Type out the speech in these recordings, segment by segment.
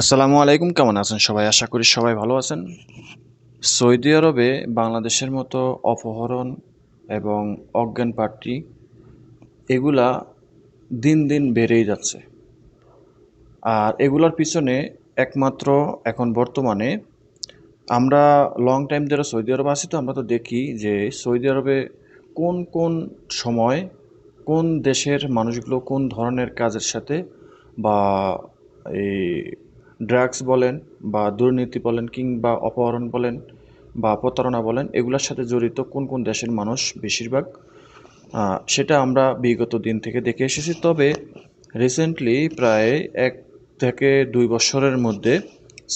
আসসালামু আলাইকুম, কেমন আছেন সবাই? আশা করি সবাই ভালো আছেন। সৌদি আরবে বাংলাদেশের মতো অপহরণ এবং অজ্ঞান পার্টি এগুলা দিন দিন বেড়েই যাচ্ছে। আর এগুলোর পিছনে একমাত্র এখন বর্তমানে আমরা লং টাইম যারা সৌদি আরবে আছি তো, আমরা তো দেখি যে সৌদি আরবে কোন কোন সময় কোন দেশের মানুষগুলো কোন ধরনের কাজের সাথে বা এই ড্রাগস বলেন বা দুর্নীতি বলেন কিংবা অপহরণ বলেন বা প্রতারণা বলেন, এগুলোর সাথে জড়িত কোন কোন দেশের মানুষ বেশিরভাগ? সেটা আমরা বিগত দিন থেকে দেখে এসেছি। তবে রিসেন্টলি প্রায় এক থেকে দুই বছরের মধ্যে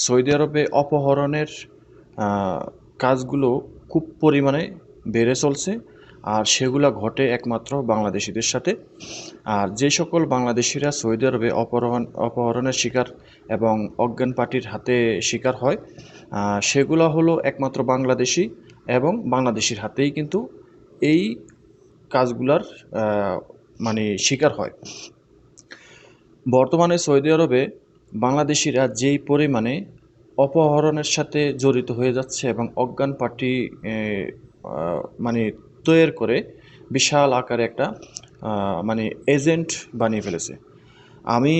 সৌদি আরবে অপহরণের কাজগুলো খুব পরিমাণে বেড়ে চলছে। আর সেগুলো ঘটে একমাত্র বাংলাদেশিদের সাথে। আর যে সকল বাংলাদেশিরা সৌদি আরবে অপহরণ, অপহরণের শিকার এবং অজ্ঞান পার্টির হাতে শিকার হয় সেগুলো হলো একমাত্র বাংলাদেশি এবং বাংলাদেশির হাতেই কিন্তু এই কাজগুলার মানে শিকার হয়। বর্তমানে সৌদি আরবে বাংলাদেশিরা যেই পরিমাণে অপহরণের সাথে জড়িত হয়ে যাচ্ছে এবং অজ্ঞান পার্টি মানে তৈরি করে বিশাল আকারে একটা মানে এজেন্ট বানিয়ে ফেলেছে। আমি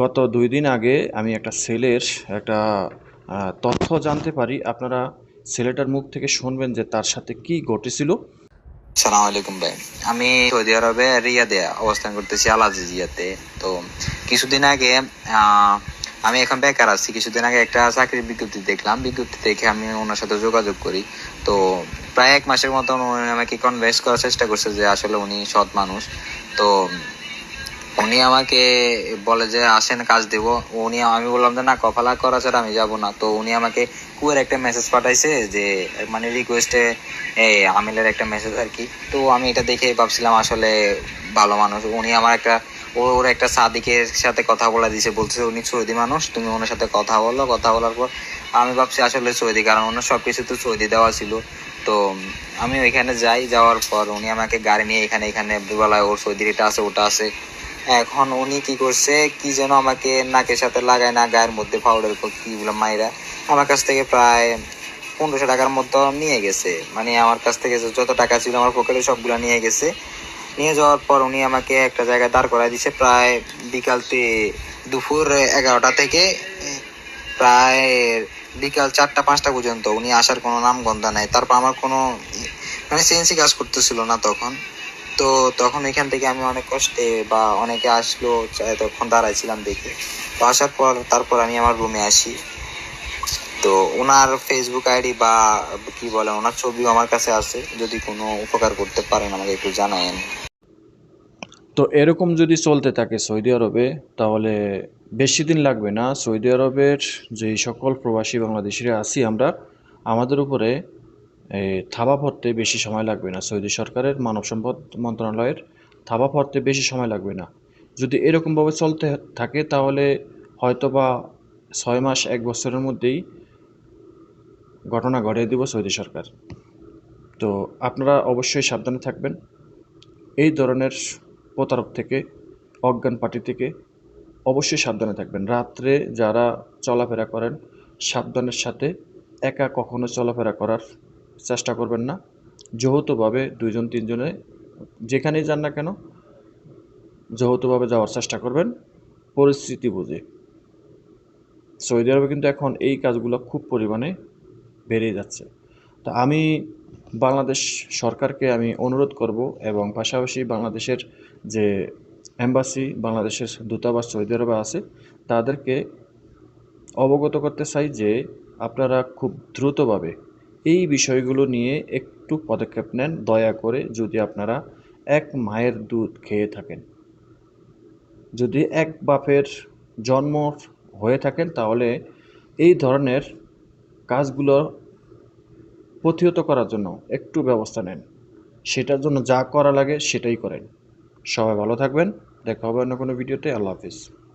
গত দুই দিন আগে আমি একটা সেলের একটা তথ্য জানতে পারি। আপনারা ছেলেটার মুখ থেকে শুনবেন যে তার সাথে কি ঘটেছিল। সালাম আলাইকুম ভাই। আমি সৌদি আরবে রিয়াদে অবস্থান করতেছি আল আজিজিয়াতে তো কিছুদিন আগে আমি এখন বেকার আছি। কিছুদিন আগে একটা চাকরির বিজ্ঞপ্তি দেখলাম। বিজ্ঞপ্তি দেখে আমি ওনার সাথে যোগাযোগ করি। তো প্রায় এক মাসের মতন উনি আমাকে কনভেন্স করার চেষ্টা করছে যে আসলে উনি সৎ মানুষ। তো উনি আমাকে বলে যে, আসেন, কাজ দেব। উনি আমি বললাম যে, না কফালা করা ছাড়া আমি যাব না। তো উনি আমাকে কুয়ের একটা মেসেজ পাঠাইছে যে মানে রিকোয়েস্টে আমিলের একটা মেসেজ আর কি। তো আমি এটা দেখে ভাবছিলাম আসলে ভালো মানুষ। উনি আমার একটা, ওর একটা সাদিকের সাথে কথা বলা দিয়েছে বলছে উনি সৌদি মানুষ, তুমি ওনার সাথে কথা বলো। কথা বলার পর আমি ভাবছি আসলে সৌদি, কারণ ওনার সবকিছু তো সৌদি দেওয়া ছিল। তো আমি ওইখানে যাই, যাওয়ার পর উনি আমাকে গাড়ি নিয়ে এখানে এখানে বলায় ওর সৌদির এটা আছে, ওটা আছে। এখন উনি কি করছে, কি যেন আমাকে নাকের সাথে লাগায় না, গায়ের মধ্যে পাউডার কি বলে, মাইরা আমার কাছ থেকে প্রায় পনেরোশো টাকার মতো নিয়ে গেছে। মানে আমার কাছ থেকে যত টাকা ছিল আমার পকেটে সবগুলো নিয়ে গেছে। নিয়ে যাওয়ার পর উনি আমাকে একটা জায়গায় দাঁড় করাই দিছে প্রায় বিকালতে দুপুর এগারোটা থেকে, প্রায় বিকাল চারটা, পাঁচটা পর্যন্ত। উনি আসার কোনো নাম গন্ধ নাই। তারপর আমার কোনো মানে সেন্সি কাজ করতেছিল না তখন। তো তখন এখান থেকে আমি অনেক কষ্টে বা অনেকে আসলো তখন দাঁড়াইছিলাম দেখে। তো আসার পর, তারপর আমি আমার রুমে আসি। তো ওনার ফেসবুক আইডি বা কি বলে ওনার ছবিও আমার কাছে আছে। যদি কোনো উপকার করতে পারেন, আমাকে একটু জানায়েন। তো এরকম যদি চলতে থাকে সৌদি আরবে, তাহলে বেশি দিন লাগবে না। সৌদি আরবের যে সকল প্রবাসী বাংলাদেশিরা আছি আমরা, আমাদের উপরে থাবা পড়তে বেশি সময় লাগবে না। সৌদি সরকারের মানব সম্পদ মন্ত্রণালয়ের থাবা পড়তে বেশি সময় লাগবে না। যদি এরকমভাবে চলতে থাকে, তাহলে হয়তোবা ছয় মাস, এক বছরের মধ্যেই ঘটনা ঘটিয়ে দিব সৌদি সরকার। তো আপনারা অবশ্যই সাবধানে থাকবেন। এই ধরনের প্রতারক থেকে, অজ্ঞান পার্টি থেকে অবশ্যই সাবধানে থাকবেন। রাত্রে যারা চলাফেরা করেন, সাবধানের সাথে একা কখনো চলাফেরা করার চেষ্টা করবেন না। যৌথভাবে দুইজন, তিনজনে যেখানেই যান না কেন, যৌথভাবে যাওয়ার চেষ্টা করবেন। পরিস্থিতি বুঝে। সৌদি আরবে কিন্তু এখন এই কাজগুলো খুব পরিমাণে বেড়ে যাচ্ছে। তো আমি বাংলাদেশ সরকারকে আমি অনুরোধ করব এবং পাশাপাশি বাংলাদেশের যে এম্বাসি, বাংলাদেশের দূতাবাস, সৌদি আরবে আছে, তাদেরকে অবগত করতে চাই যে আপনারা খুব দ্রুতভাবে এই বিষয়গুলো নিয়ে একটু পদক্ষেপ নেন, দয়া করে যদি আপনারা এক মায়ের দুধ খেয়ে থাকেন। যদি এক বাপের জন্ম হয়ে থাকেন, তাহলে এই ধরনের কাজগুলো প্রতিহত করার জন্য একটু ব্যবস্থা নেন। সেটার জন্য যা করা লাগে সেটাই করেন। সবাই ভালো থাকবেন। দেখা হবে অন্য কোনো ভিডিওতে। আল্লাহ হাফিজ।